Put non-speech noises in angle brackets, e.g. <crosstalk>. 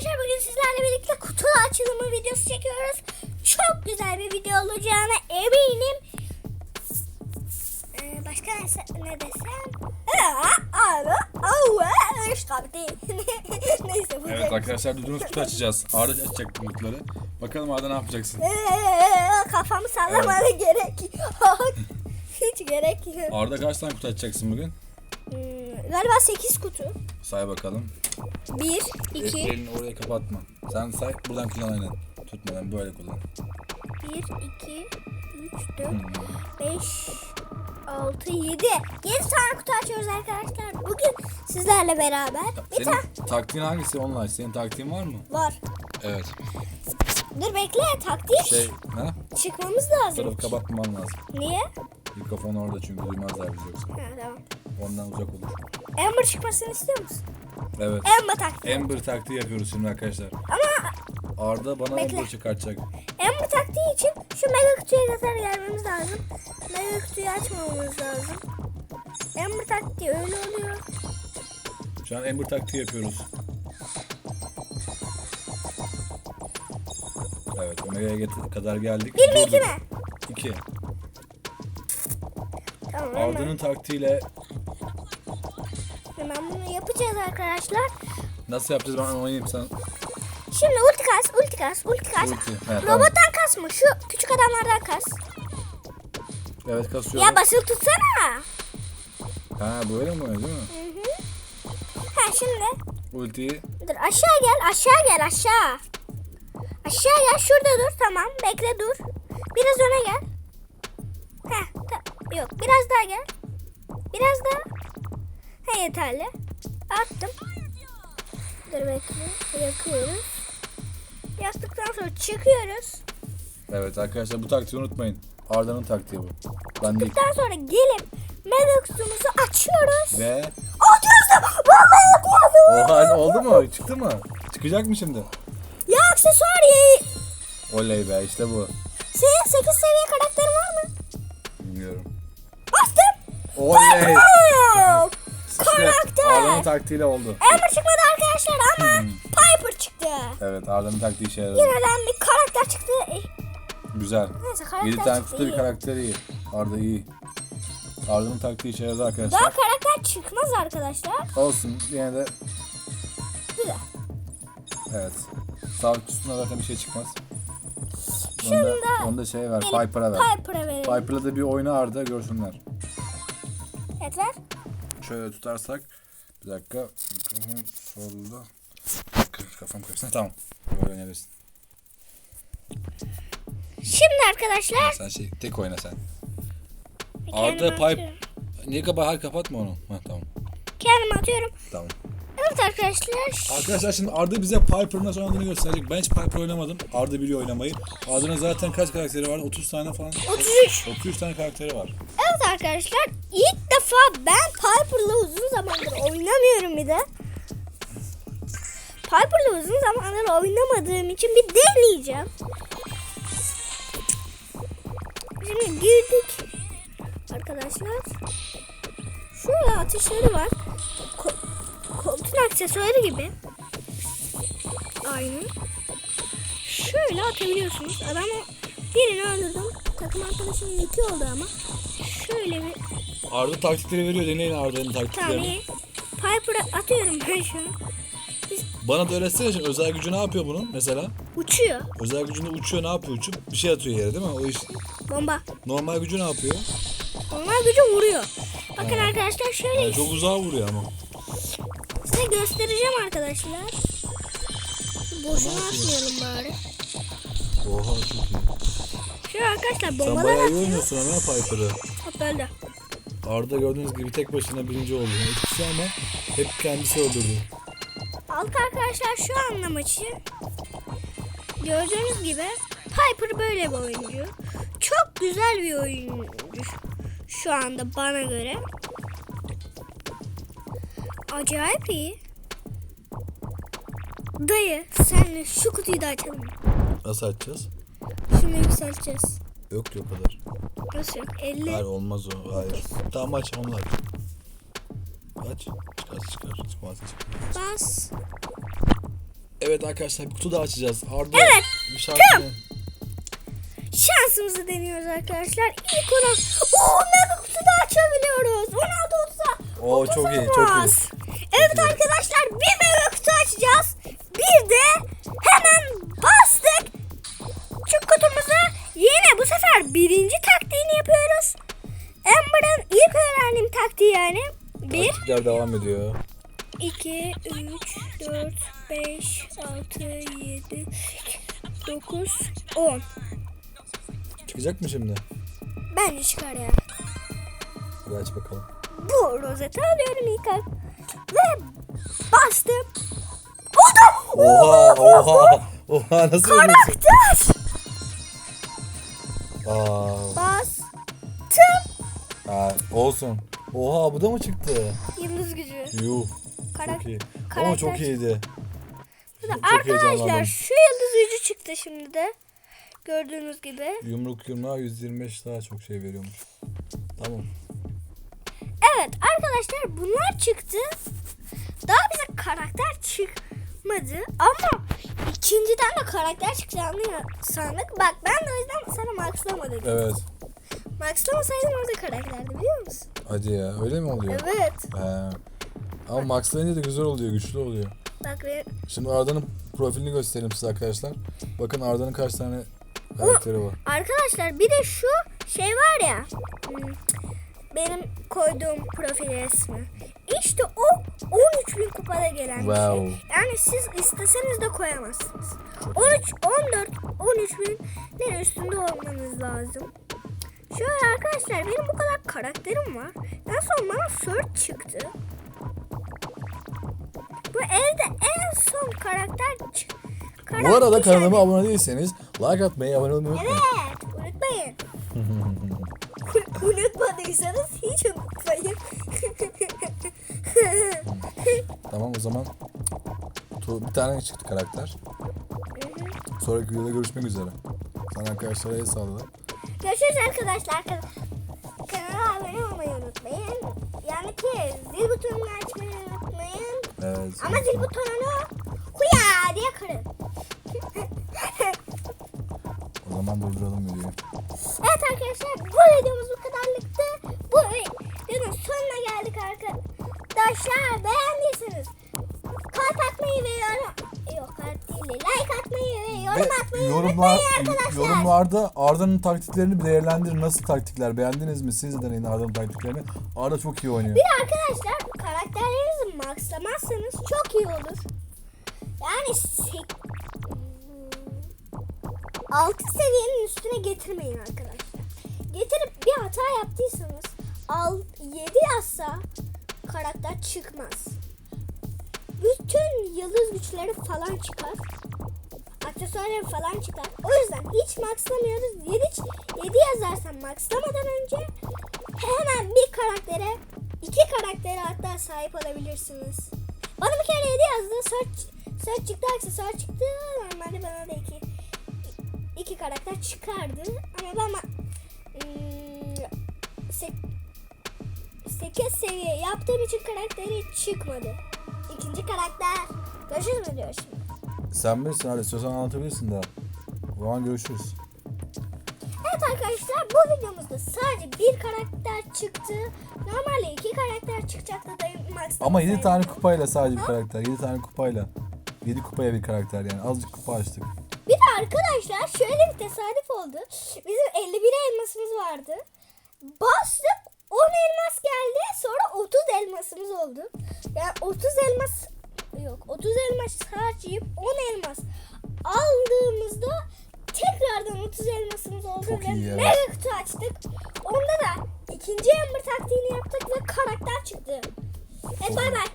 arkadaşlar bugün sizlerle birlikte kutu açılımı videosu çekiyoruz. Çok güzel bir video olacağına eminim. Ee, başka ne, ne desem? <laughs> Neyse bu Evet arkadaşlar duyduğunuz kutu açacağız. Arda açacak kutuları. Bakalım Arda ne yapacaksın? Ee, Kafamı sallamana gerek yok. <laughs> Hiç gerek yok. Arda kaç tane kutu açacaksın bugün? Hmm, galiba 8 kutu. Say bakalım. 1, El, 2, elini oraya kapatma. Sen say buradan kullan aynen. Tutmadan böyle kullan. 1, 2, 3, 4, Hmm. 5, 6, 7. 7 tane kutu açıyoruz arkadaşlar. Bugün sizlerle beraber. Bir tane Senin taktiğin hangisi online? Senin taktiğin var mı? var. Evet. Dur bekle taktik. Şey, ha? Çıkmamız lazım. Tarafı kapatmaman lazım. Niye? Mikrofon orada çünkü duymazlar bizi yoksa. Ha, tamam. Ondan uzak olur. Amber çıkmasını istiyor musun? Evet. Amber taktiği. Amber taktiği yapıyoruz şimdi arkadaşlar. Ama Arda bana Bekle. Amber çıkartacak. Amber taktiği için şu mega kutuya kadar gelmemiz lazım. Mega kutuyu açmamamız lazım. Amber taktiği öyle oluyor. Şu an Amber taktiği yapıyoruz. Evet, Omega'ya kadar geldik. Bir mi iki mi? İki. Tamam. Arda'nın taktiğiyle Hemen bunu yapacağız arkadaşlar. nasıl yapacağız ben anlayayım sen. Şimdi ulti kas, ulti kas, ulti kas. Ulti, evet, Robottan kasma, şu küçük adamlardan kas. Evet kasıyorum. Ya basılı tutsana. Ha böyle mi oluyor değil mi? Hı hı. Ha şimdi. Ultiyi Dur aşağı gel, aşağı gel, aşağı. Aşağı gel, şurada dur, tamam. Bekle dur. Biraz öne gel. Heh, yok, biraz daha gel. Biraz daha. Ha yeterli. Attım. Dur bekle, yakıyoruz. Yaktıktan sonra çıkıyoruz. Evet arkadaşlar bu taktiği unutmayın. Arda'nın taktiği bu. Ben değil. Sonra gelip Medox'umuzu açıyoruz. Ve Atıyoruz! Vallahi atıyoruz! Oha oldu mu? Çıktı mı? Çıkacak mı şimdi? Ya aksesuar ya. Oley be işte bu. Senin 8 seviye karakterin var mı? Bilmiyorum. Bastım. Oley. Arda'nın taktiğiyle oldu. Amber çıkmadı arkadaşlar ama Piper çıktı. Evet Arda'nın taktiği işe yaradı. Yineden bir karakter çıktı. Güzel. Neyse karakter 7 tane çıktı. kutuda bir iyi. karakter iyi. Arda iyi. Arda'nın taktiği işe yaradı arkadaşlar. Daha karakter çıkmaz arkadaşlar. Olsun yine de Güzel. evet. Sağlık üstüne zaten bir şey çıkmaz. Onda, Şunda onda şey ver. gelip Piper'a ver. Piper'a verelim. Piper'la da bir oyna Arda görsünler. Evet ver. Şöyle tutarsak. Bir dakika. Mikrofon solda. Kafam karıştı. Tamam. Böyle oynayabilirsin. Şimdi arkadaşlar. Sen şey tek oyna sen. Arda atıyorum. Niye kapat? Hayır kapatma onu. Ha, tamam. Kendime atıyorum. Tamam. Evet arkadaşlar. Arkadaşlar şimdi Arda bize Piper'ın nasıl oynadığını gösterecek. Ben hiç Piper oynamadım. Arda biliyor oynamayı. Arda'nın zaten kaç karakteri var? 30 tane falan. 33. 33 tane karakteri var. Evet arkadaşlar ilk defa ben Piper'la uzun zamandır oynamıyorum bir de. Piper'la uzun zamandır oynamadığım için bir deneyeceğim. Şimdi girdik arkadaşlar. Şöyle atışları var. Aksesuarı gibi. Aynı. Şöyle atabiliyorsunuz. Adamı birini öldürdüm. Takım arkadaşımın iki oldu ama. Şöyle bir Arda taktikleri veriyor. Deneyin Arda'nın taktiklerini. tane Piper'a atıyorum ben şu an. Bana da öğretsene şimdi özel gücü ne yapıyor bunun mesela? Uçuyor. Özel gücünde uçuyor ne yapıyor uçup bir şey atıyor yere değil mi? O iş Bomba. normal gücü ne yapıyor? Normal gücü vuruyor. Bakın arkadaşlar şöyle Yani çok uzağa vuruyor ama. Size göstereceğim arkadaşlar. Boşuna atmayalım bari. Oha çok iyi. Şöyle arkadaşlar Sen bombalar bayağı iyi atıyor. oynuyorsun ama Piper'ı. Öldü. Arda gördüğünüz gibi tek başına birinci oldu. İkisi ama hep kendisi öldürdü. Alt arkadaşlar şu anlamaçı. Gördüğünüz gibi Piper böyle bir oyuncu. Çok güzel bir oyuncu. Şu anda bana göre. Acayip iyi. Dayı senle şu kutuyu da açalım. Nasıl açacağız? Şimdi yükselteceğiz. Yok yok o kadar. Nasıl yok? 50. Hayır olmaz o. Hayır. Tamam aç onu aç. Aç. Çıkar çıkar. Çıkmaz çıkmaz. Bas. Evet arkadaşlar bir kutu daha açacağız. Arda Evet, bir şarkı. Şansımızı deniyoruz arkadaşlar. İlk olarak Oo mega kutu da açabiliyoruz. 16 30'a. Oo, çok iyi, çok iyi. Evet arkadaşlar bir mega kutu açacağız. Bir de hemen bastık. Şu kutumuza yine bu sefer birinci taktiğini yapıyoruz. Amber'ın ilk öğrendiğim taktiği yani. Bir, Taktikler devam ediyor. 2, 3, 4, 5, 6, 7, 9, 10. Çıkacak mı şimdi? Bence çıkar ya. Hadi aç bakalım. Bu rozeti alıyorum ilk. Ve bastım. Oldu. Oha oha. Oha nasıl? Karakter. Aa, Bastım. ha, olsun. Oha bu da mı çıktı? Yıldız gücü. Yuh. Karak- Çok iyi. Ama karakter çok iyiydi. Çok Arkadaşlar heyecanlandım. şu yıldız gücü çıktı şimdi de. Gördüğünüz gibi. Yumruk yumruğa 125 daha çok şey veriyormuş. Tamam. Evet arkadaşlar bunlar çıktı. Daha bize karakter çıkmadı ama ikinciden de karakter çıkacağını sandık. Bak ben de o yüzden sana maxlamadım. Evet. Maxlamasaydım orada karakterdi biliyor musun? Hadi ya öyle mi oluyor? Evet. He. Ama maxlayınca da güzel oluyor, güçlü oluyor. Bak benim Şimdi Arda'nın profilini göstereyim size arkadaşlar. Bakın Arda'nın kaç tane karakteri var. Arkadaşlar bir de şu şey var ya. Benim koyduğum profil resmi. İşte o 13 bin kupada gelen bir Wow. şey. Yani siz isteseniz de koyamazsınız. 13, 14, 13 binin üstünde olmanız lazım. Şöyle arkadaşlar benim bu kadar karakterim var. En son bana Search çıktı. Bu evde en son karakter çıktı. Bu arada kanalıma abone değilseniz like atmayı, abone olmayı unutmayın. Evet, unutmayın. <laughs> Unutmadıysanız hiç unutmayın. Tamam o zaman tu- bir tane çıktı karakter. Sonraki videoda görüşmek üzere. Sen arkadaşlara el sağla. Görüşürüz arkadaşlar. Kan- Kanala abone olmayı unutmayın. Yani ki zil butonunu açmayı unutmayın. Evet. Ama zil butonunu huya diye kırın. O zaman durduralım videoyu. evet arkadaşlar bu yorum atmayı yorumlar, arkadaşlar. yorumlarda Arda'nın taktiklerini bir değerlendirin. Nasıl taktikler? Beğendiniz mi? Siz de deneyin Arda'nın taktiklerini. Arda çok iyi oynuyor. Bir arkadaşlar karakterlerinizi maxlamazsanız çok iyi olur. Yani sek... 6 seviyenin üstüne getirmeyin arkadaşlar. Getirip bir hata yaptıysanız al 7 yazsa karakter çıkmaz. Bütün yıldız güçleri falan çıkar. Aksesuarları falan çıkar. O yüzden hiç maxlamıyoruz. 7, 7 yazarsan maxlamadan önce hemen bir karaktere iki karaktere hatta sahip olabilirsiniz. Bana bir kere 7 yazdı. Search, search çıktı, aksesuar çıktı. Normalde bana da iki, iki karakter çıkardı. Ama ben hmm, sek- 8 seviye yaptığım için karakteri çıkmadı. İkinci karakter. Görüşürüz mü diyor şimdi. Sen bilirsin Arda. İstiyorsan anlatabilirsin daha. O zaman görüşürüz. Evet arkadaşlar bu videomuzda sadece bir karakter çıktı. Normalde iki karakter çıkacaktı da Max. Ama 7 tane kupayla sadece bir karakter. 7 tane kupayla. 7 kupaya bir karakter yani. Azıcık kupa açtık. Bir de arkadaşlar şöyle bir tesadüf oldu. Bizim 51 elmasımız vardı. Bastık 10 elmas geldi. Sonra 30 elmasımız oldu. Yani 30 elmas yok 30 elmas harcayıp 10 elmas aldığımızda tekrardan 30 elmasımız oldu Çok ve mega kutu açtık. Onda da ikinci Ember taktiğini yaptık ve karakter çıktı. Evet bay bay.